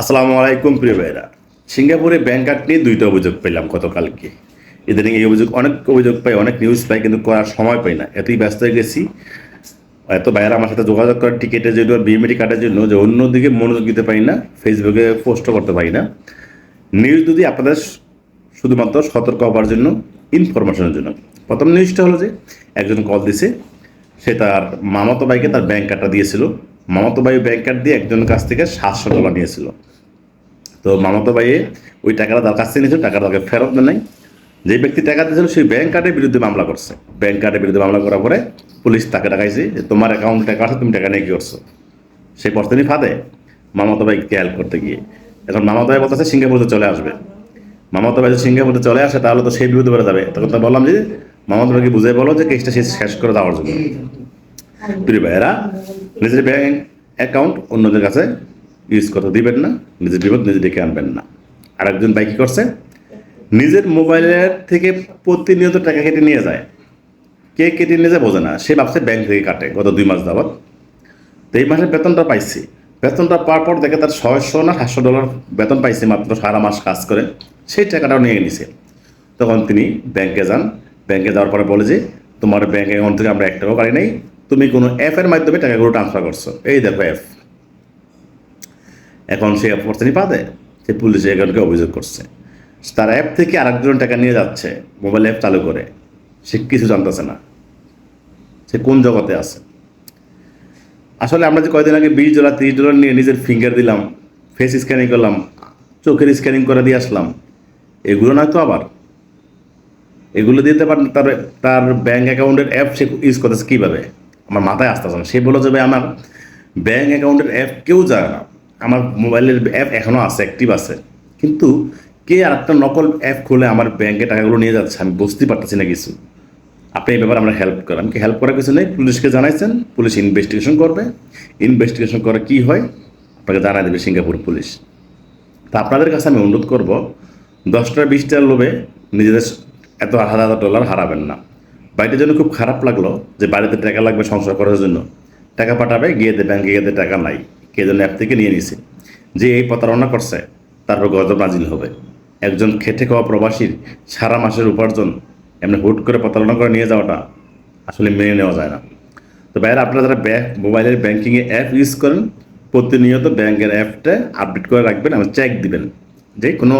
আসসালামু আলাইকুম প্রিয় ভাইরা সিঙ্গাপুরে ব্যাংক কার্ড নিয়ে দুইটা অভিযোগ পেলাম গতকালকে। ইদানিং এই অভিযোগ অনেক অভিযোগ পাই, অনেক নিউজ পাই, কিন্তু করার সময় পাই না। এতই ব্যস্ত হয়ে গেছি। এত ভাইয়েরা আমার সাথে যোগাযোগ করে টিকিটের জন্য বিএমএটি কার্ডের জন্য, যে অন্যদিকে মনোযোগ দিতে পারি না ফেসবুকে পোস্টও করতে পারি না। নিউজ যদি আপনাদের শুধুমাত্র সতর্ক হওয়ার জন্য ইনফরমেশনের জন্য। প্রথম নিউজটা হলো যে, একজন কল দিছে, সে তার মামাতো ভাইকে তার ব্যাংক কার্ডটা দিয়েছিল। মামাতো ভাই ব্যাংক কার্ড দিয়ে একজনের কাছ থেকে সাতশো ডলার নিয়েছিল। তো মামাতো ভাইয়ে ওই টাকাটা তার কাছ থেকে নিয়েছিল, টাকাটা তাকে ফেরত নাই। যে ব্যক্তি টাকা দিয়েছিল, সেই ব্যাংক কার্ডের বিরুদ্ধে মামলা করছে। ব্যাংক কার্ডের বিরুদ্ধে মামলা করার পরে পুলিশ তাকে টাকাইছে যে, তোমার অ্যাকাউন্টে টাকা আছে, তুমি টাকা নিয়ে কী করছ? সেই প্রশ্নই ফাঁদে মামাতো ভাইকে হেল্প করতে গিয়ে, এখন মামাতো ভাই বলতেছে সিঙ্গাপুরতে চলে আসবে। মামাতো ভাই যদি সিঙ্গাপুরতে চলে আসে, তাহলে তো সেই বিরুদ্ধে বেড়ে যাবে। তখন তো বললাম যে, মামাতো ভাইকে বুঝে বলো যে কেসটা শেষ করে দেওয়ার জন্য। প্রিয় নিজের ব্যাংক অ্যাকাউন্ট অন্যদের কাছে ইউজ করতে দিবেন না, নিজের বিপদ নিজে ডেকে আনবেন না। আরেকজন ভাই কী করছে? নিজের মোবাইলের থেকে প্রতিনিয়ত টাকা কেটে নিয়ে যায়। কে কেটে নিয়ে যায় বোঝে না, সে ভাবছে ব্যাংক থেকে কাটে গত দুই মাস যাবত তো এই মাসে বেতনটা পাইছি। বেতনটা পাওয়ার পর দেখে তার ছয়শো না সাতশো ডলার বেতন পাইছে মাত্র, সারা মাস কাজ করে। সেই টাকাটাও নিয়ে নিছে। তখন তিনি ব্যাংকে যান। ব্যাংকে যাওয়ার পরে বলে যে, তোমার ব্যাংক অ্যাকাউন্ট থেকে আমরা এক টাকাও কাটি নাই। তুমি কোনো অ্যাপের মাধ্যমে টাকাগুলো ট্রান্সফার করছ। এই দেখো অ্যাপ এখন সে অপরচুনি পাবে সে পুলিশে অ্যাকাউন্টকে অভিযোগ করছে। তার অ্যাপ থেকে আরেকজন টাকা নিয়ে যাচ্ছে মোবাইল অ্যাপ চালু করে। সে কিছু জানতেছে না। সে কোন জগতে আছে? আসলে আমরা যে কয়দিন আগে বিশ ডলার, তিরিশ ডলার নিয়ে নিজের ফিঙ্গার দিলাম ফেস স্ক্যানিং করলাম, চোখের স্ক্যানিং করে দিয়ে আসলাম, এগুলো না তো আবার? এগুলো দিতে পার তার তার ব্যাঙ্ক অ্যাকাউন্টের অ্যাপ সে ইউজ করতেছে কীভাবে? আমার মাথায় আসতেছে না। সে বলে যাবে আমার ব্যাঙ্ক অ্যাকাউন্টের অ্যাপ কেউ যায় না। আমার মোবাইলের অ্যাপ এখনও আছে অ্যাক্টিভ আছে। কিন্তু কে আর একটা নকল অ্যাপ খুলে আমার ব্যাংকে টাকাগুলো নিয়ে যাচ্ছে? আমি বুঝতে পারতেছি না কিছু। আপনি এই ব্যাপারে আমরা হেল্প করেন। কি হেল্প করার কিছু নেই? পুলিশকে জানাইছেন। পুলিশ ইনভেস্টিগেশন করবে। ইনভেস্টিগেশন করে কি হয়? আপনাকে জানাই দেবে সিঙ্গাপুর পুলিশ। তা আপনাদের কাছে আমি অনুরোধ করব, দশটা বিশটার লোভে নিজেদের এত হাজার হাজার ডলার হারাবেন না। বাড়িতে জন্য খুব খারাপ লাগল যে বাড়িতে টাকা লাগবে সংসার করার জন্য। টাকা পাঠাবে, গিয়ে ব্যাংকে গিয়ে টাকা নাই। কে যেন অ্যাপ থেকে নিয়ে নিছে। যে এই প্রতারণা করছে তারপর গজব নাজিল হবে। একজন খেটে খাওয়া প্রবাসীর সারা মাসের উপার্জন এমনি হুট করে প্রতারণা করে নিয়ে যাওয়াটা আসলে মেনে নেওয়া যায় না। তো বাইরে আপনারা যারা ব্যাংক মোবাইলের ব্যাঙ্কিংয়ে অ্যাপ ইউজ করেন, প্রতিনিয়ত ব্যাংকের অ্যাপটা আপডেট করে রাখবেন এবং চেক দিবেন। যে কোনো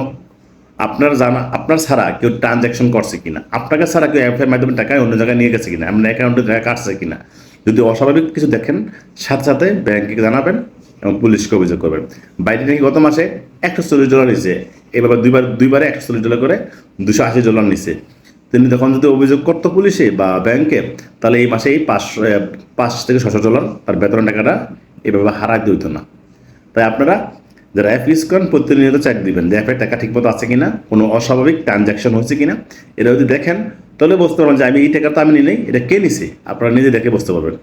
আপনার জানা, আপনার ছাড়া কেউ ট্রানজ্যাকশন করছে কিনা? আপনাকে ছাড়া কেউ অ্যাপের মাধ্যমে টাকা অন্য জায়গায় নিয়ে গেছে কিনা? আপনার অ্যাকাউন্টে টাকা কাটছে কিনা? যদি অস্বাভাবিক কিছু দেখেন, সাথে সাথে ব্যাংকে জানাবেন এবং পুলিশকে অভিযোগ করবেন। বাইরে নাকি গত মাসে একশো চল্লিশ ডলার নিছে। এভাবে দুইবার, দুইবারে একশো চল্লিশ ডলার করে দুশো আশি ডলার নিছে। তিনি তখন যদি অভিযোগ করতো পুলিশে বা ব্যাংকে তাহলে এই মাসে এই পাঁচশো পাঁচ থেকে ছশো ডলার তার বেতন টাকাটা এভাবে হারাতে হইতো না। তাই আপনারা যারা অ্যাপ ইউজ করেন প্রতিনিয়ত চেক দিবেন। যে অ্যাপের টাকা ঠিকমতো আছে কিনা, কোনো অস্বাভাবিক ট্রানজ্যাকশন হয়েছে কিনা, এটা যদি দেখেন, তাহলে বুঝতে পারবেন যে আমি এই টাকা তো আমি নিই এটা কে নিছে? আপনারা নিজে দেখে বুঝতে পারবেন।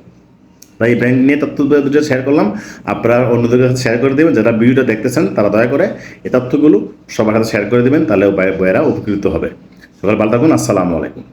তাই এই ব্যাংক নিয়ে তথ্য দুটো শেয়ার করলাম। আপনারা অন্যদের কাছে শেয়ার করে দেবেন, যারা ভিডিওটা দেখতেছেন, তারা দয়া করে এই তথ্যগুলো সবার কাছে শেয়ার করে দেবেন তাহলে বয়েরা উপকৃত হবে। সকাল পাল্টা আসসালামু আলাইকুম।